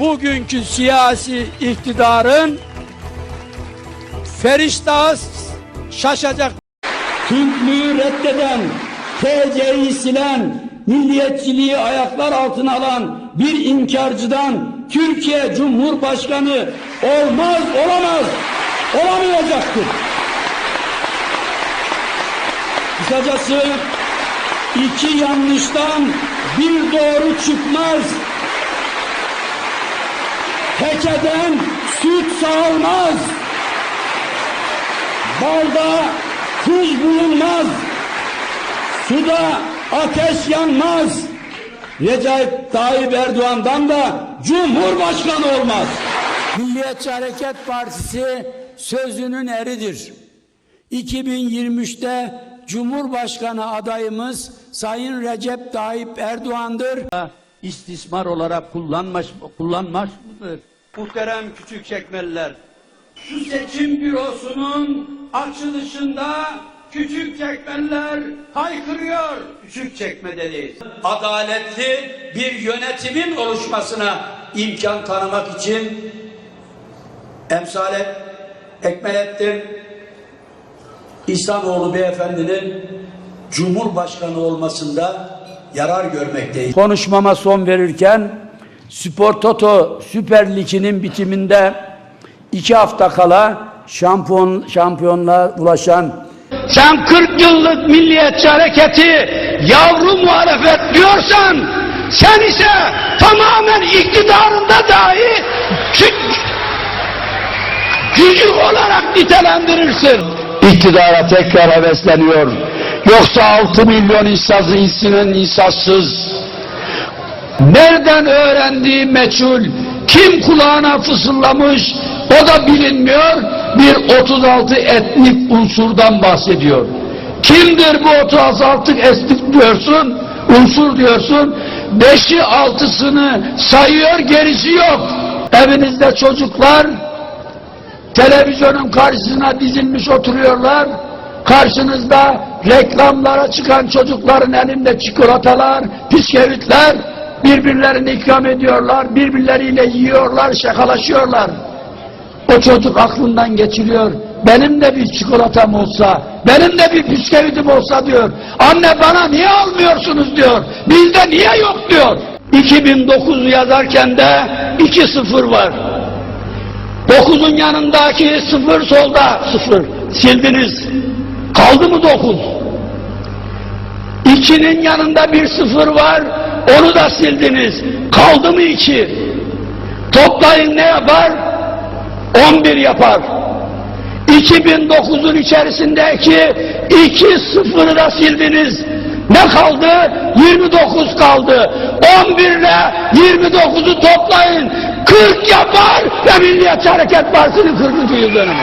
bugünkü siyasi iktidarın feriştahı şaşacak Türklüğü reddeden, TC'yi silen, milliyetçiliği ayaklar altına alan bir inkarcıdan Türkiye Cumhurbaşkanı olmaz, olamaz, olamayacaktır. Kısacası iki yanlıştan bir doğru çıkmaz. Tekeden süt sağılmaz. Balda tuz bulunmaz. Suda ateş yanmaz. Recep Tayyip Erdoğan'dan da Cumhurbaşkanı olmaz. Milliyetçi Hareket Partisi sözünün eridir. 2023'te Cumhurbaşkanı adayımız Sayın Recep Tayyip Erdoğan'dır. İstismar olarak kullanmış, kullanmış mıdır? Muhterem küçük çekmeliler. Şu seçim bürosunun açılışında küçük çekmeler haykırıyor. Küçük çekmedeliyiz. Adaletli bir yönetimin oluşmasına imkan tanımak için emsale Ekmelettin İhsanoğlu beyefendinin Cumhurbaşkanı olmasında yarar görmekteyiz. Konuşmama son verirken Spor Toto Süper Lig'inin bitiminde iki hafta kala şampiyon şampiyonluğa ulaşan Sen 40 yıllık milliyetçi hareketi yavru muhalefet diyorsan sen ise tamamen iktidarında dahi cücük olarak nitelendirirsin. İktidara tekrar hevesleniyor. Yoksa 6 milyon insası insinin insazsız. Nereden öğrendiği meçhul, kim kulağına fısıldamış o da bilinmiyor. Bir 36 etnik unsurdan bahsediyor. Kimdir bu 36 etnik diyorsun, unsur diyorsun. Beşi altısını sayıyor gerisi yok. Evinizde çocuklar televizyonun karşısına dizilmiş oturuyorlar. Karşınızda reklamlara çıkan çocukların elinde çikolatalar, bisküvitler birbirlerini ikram ediyorlar, birbirleriyle yiyorlar, şakalaşıyorlar. O çocuk aklından geçiriyor. Benim de bir çikolatam olsa, benim de bir bisküvitim olsa diyor. Anne bana niye almıyorsunuz diyor. Bizde niye yok diyor. 2009 yazarken de 2-0 var. Dokuzun yanındaki sıfır solda sıfır. Sildiniz. Kaldı mı dokuz? İkinin yanında bir sıfır var. Onu da sildiniz. Kaldı mı iki? Toplayın ne yapar? 11 yapar. 2009'un içerisindeki iki sıfırı da sildiniz. Ne kaldı? 29 kaldı. 11 ile 29'u toplayın. 40 yapar ve Milliyetçi Hareket Partisi'nin 40. yıl dönümü.